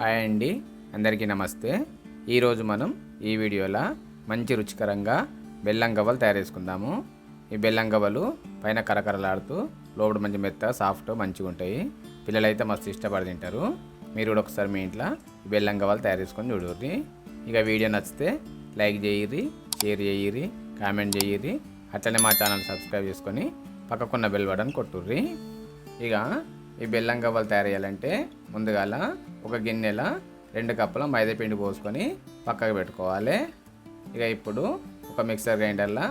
Hi అండి. అందరికీ నమస్తే. ఈరోజు మనం ఈ వీడియోలో మంచి రుచికరంగా బెల్లం గవ్వలు తయారు చేసుకుందాము. ఈ బెల్లం గవ్వలు పైన కరకరలాడుతూ లోపల మంచి మెత్త సాఫ్ట్ మంచిగా ఉంటాయి. పిల్లలైతే మస్తు ఇష్టపడి తింటారు. మీరు కూడా ఒకసారి మీ ఇంట్లో ఈ బెల్లం గవ్వలు తయారు చేసుకొని చూడండి. ఇక వీడియో నచ్చితే లైక్ చేయరి షేర్ చేయరి కామెంట్ చేయరి అట్లనే మా ఛానల్ సబ్స్క్రైబ్ చేసుకొని పక్కకున్న బెల్ బటన్ కొట్టుర్రి ఇక ఈ బెల్లం గవ్వలు తయారు చేయాలంటే ముందుగాల ఒక గిన్నెల రెండు కప్పుల మైదాపిండి పోసుకొని పక్కకు పెట్టుకోవాలి. ఇక ఇప్పుడు ఒక మిక్సర్ గ్రైండర్లో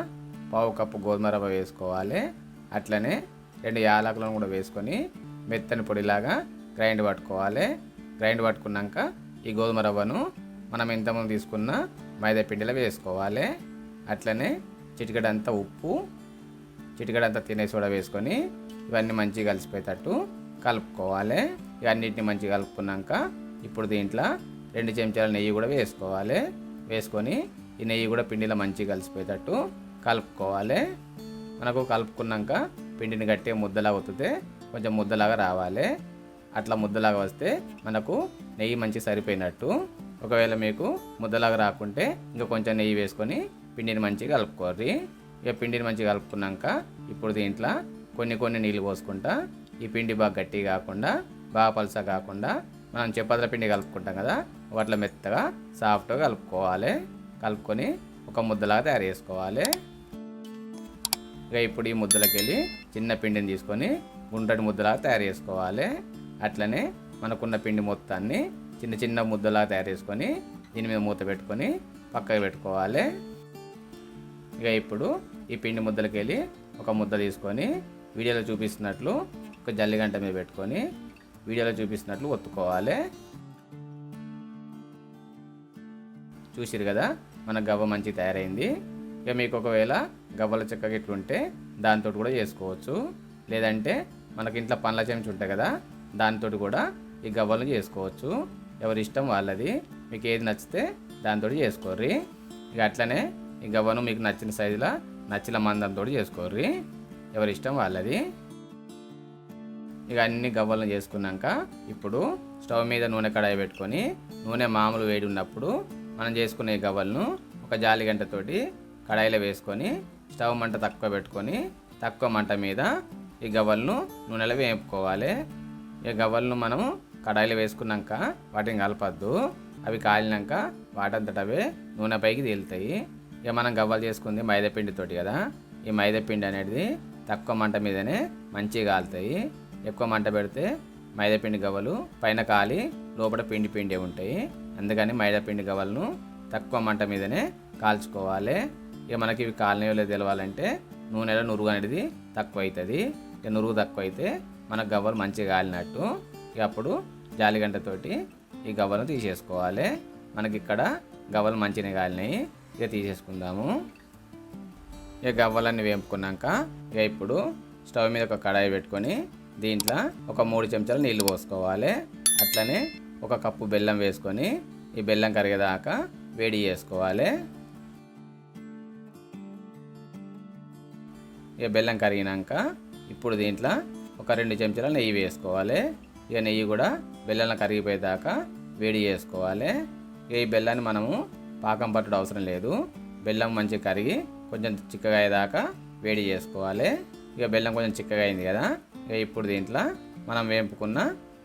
పావు కప్పు గోధుమ రవ్వ వేసుకోవాలి. అట్లనే రెండు యాలకులను కూడా వేసుకొని మెత్తని పొడిలాగా గ్రైండ్ పట్టుకోవాలి. గ్రైండ్ పట్టుకున్నాక ఈ గోధుమ రవ్వను మనం ఇంతకుముందు తీసుకున్న మైదా పిండిలో వేసుకోవాలి. అట్లనే చిటికడంతా ఉప్పు చిటికడంతా తినే సోడా వేసుకొని ఇవన్నీ మంచిగా కలిసిపోయేటట్టు కలుపుకోవాలి. ఇవన్నిటిని మంచిగా కలుపుకున్నాక ఇప్పుడు దీంట్లో రెండు చెంచాల నెయ్యి కూడా వేసుకోవాలి. వేసుకొని ఈ నెయ్యి కూడా పిండిలో మంచిగా కలిసిపోయేటట్టు కలుపుకోవాలి. మనకు కలుపుకున్నాక పిండిని గట్టిగా ముద్దలాగా అవుతుంది. కొంచెం ముద్దలాగా రావాలి. అట్లా ముద్దలాగా వస్తే మనకు నెయ్యి మంచి సరిపోయినట్టు. ఒకవేళ మీకు ముద్దలాగా రాకుంటే ఇంకా కొంచెం నెయ్యి వేసుకొని పిండిని మంచిగా కలుపుకోర్రి ఇక పిండిని మంచిగా కలుపుకున్నాక ఇప్పుడు దీంట్లో కొన్ని కొన్ని నీళ్ళు పోసుకుంటా ఈ పిండి బాగా గట్టి కాకుండా బాగా పలుసా కాకుండా మనం చపాతీల పిండి కలుపుకుంటాం కదా వాటిలో మెత్తగా సాఫ్ట్గా కలుపుకోవాలి. కలుపుకొని ఒక ముద్దలాగా తయారు చేసుకోవాలి. ఇక ఇప్పుడు ఈ ముద్దలకి వెళ్ళి చిన్న పిండిని తీసుకొని గుండ్రటి ముద్దలాగా తయారు చేసుకోవాలి. అట్లనే మనకున్న పిండి మొత్తాన్ని చిన్న చిన్న ముద్దలాగా తయారు చేసుకొని దీని మీద మూత పెట్టుకొని పక్కకు పెట్టుకోవాలి. ఇక ఇప్పుడు ఈ పిండి ముద్దలకి వెళ్ళి ఒక ముద్ద తీసుకొని వీడియోలో చూపిస్తున్నట్లు ఒక జల్లిగంట మీద పెట్టుకొని వీడియోలో చూపిస్తున్నట్లు ఒత్తుకోవాలి. చూసిరు కదా మన గవ్వ మంచి తయారైంది. ఇక మీకు ఒకవేళ గవ్వల చెక్క ఇట్లుంటే దాంతో కూడా చేసుకోవచ్చు. లేదంటే మనకి ఇంట్లో పండ్ల చెంచు ఉంటాయి కదా దాంతో కూడా ఈ గవ్వలను చేసుకోవచ్చు. ఎవరి ఇష్టం వాళ్ళది మీకు ఏది నచ్చితే దాంతో చేసుకోర్రి. ఇక అట్లనే ఈ గవ్వను మీకు నచ్చిన సైజులో నచ్చిన మందంతో చేసుకోర్రి. ఎవరి ఇష్టం వాళ్ళది. ఇక అన్ని గవ్వలను చేసుకున్నాక ఇప్పుడు స్టవ్ మీద నూనె కడాయి పెట్టుకొని నూనె మామూలు వేడి ఉన్నప్పుడు మనం చేసుకునే ఈ గవ్వలను ఒక జాలి గంటతోటి కడాయిలో వేసుకొని స్టవ్ మంట తక్కువ పెట్టుకొని తక్కువ మంట మీద ఈ గవ్వలను నూనెలో వేపుకోవాలి. ఈ గవ్వలను మనం కడాయిలో వేసుకున్నాక వాటిని కలపద్దు. అవి కాలినాక వాటంతట అవే నూనె పైకి తేలుతాయి. ఇక మనం గవ్వలు చేసుకుంది మైదా పిండితోటి కదా. ఈ మైదా పిండి అనేది తక్కువ మంట మీదనే మంచిగా కాలుతాయి. ఎక్కువ మంట పెడితే మైదాపిండి గవ్వలు పైన కాలి లోపల పిండి పిండి ఉంటాయి. అందుకని మైదా పిండి గవ్వలను తక్కువ మంట మీదనే కాల్చుకోవాలి. ఇక మనకి ఇవి కాలనీలో లేదు తెలవాలంటే నూనెలో నురుగు అనేది తక్కువ అవుతుంది ఇక నురుగు తక్కువ అయితే మనకు గవ్వలు మంచిగా కాలినట్టు ఇక అప్పుడు జాలిగంటతోటి ఈ గవ్వలను తీసేసుకోవాలి. మనకి ఇక్కడ గవ్వలు మంచిగా కాలినాయి. ఇక తీసేసుకుందాము. ఇక గవ్వలన్నీ వేపుకున్నాక ఇక ఇప్పుడు స్టవ్ మీద ఒక కడాయి పెట్టుకొని దీంట్లో ఒక మూడు చెంచాలు నీళ్ళు పోసుకోవాలి. అట్లనే ఒక కప్పు బెల్లం వేసుకొని ఈ బెల్లం కరిగేదాకా వేడి చేసుకోవాలి. ఇక బెల్లం కరిగినాక ఇప్పుడు దీంట్లో ఒక రెండు చెంచాల నెయ్యి వేసుకోవాలి. ఇక నెయ్యి కూడా బెల్లంలో కరిగిపోయేదాకా వేడి చేసుకోవాలి. ఇక ఈ బెల్లాన్ని మనము పాకం పట్టడం అవసరం లేదు. బెల్లం మంచిగా కరిగి కొంచెం చిక్కగా అయ్యేదాకా వేడి చేసుకోవాలి. ఇక బెల్లం కొంచెం చిక్కగా అయింది కదా ఇక ఇప్పుడు దీంట్లో మనం వేపుకున్న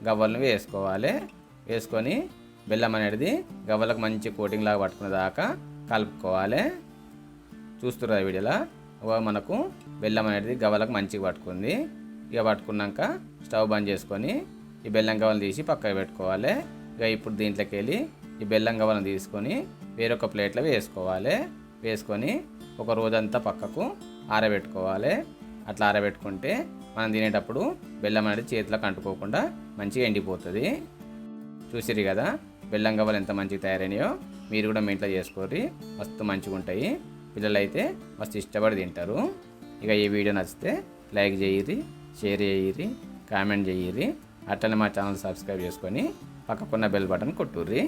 గవ్వలను వేసుకోవాలి. వేసుకొని బెల్లం అనేది గవ్వలకు మంచి కోటింగ్ లాగా పట్టుకునే దాకా కలుపుకోవాలి. చూస్తున్నారు వీడియోలో? మనకు బెల్లం అనేది గవ్వలకు మంచిగా పట్టుకుంది. ఇక పట్టుకున్నాక స్టవ్ బంద్ చేసుకొని ఈ బెల్లం గవ్వలు తీసి పక్కకు పెట్టుకోవాలి. ఇక ఇప్పుడు దీంట్లోకి వెళ్ళి ఈ బెల్లం గవ్వలను తీసుకొని వేరొక ప్లేట్లో వేసుకోవాలి. వేసుకొని ఒక రోజంతా పక్కకు ఆరబెట్టుకోవాలి. అట్లా ఆరబెట్టుకుంటే మనం తినేటప్పుడు బెల్లం అనేది చేతిలోకి అంటుకోకుండా మంచిగా ఎండిపోతుంది. చూసిరు కదా బెల్లం గవ్వలు ఎంత మంచిగా తయారైనాయో మీరు కూడా మీ ఇంట్లో చేసుకోరి మస్తు మంచిగా ఉంటాయి. పిల్లలైతే మస్తు ఇష్టపడి తింటారు. ఇక ఈ వీడియో నచ్చితే లైక్ చేయిరి షేర్ చేయిరి కామెంట్ చేయిరి అట్లనే మా ఛానల్ సబ్స్క్రైబ్ చేసుకొని పక్కకున్న బెల్ బటన్ కొట్టుర్రి.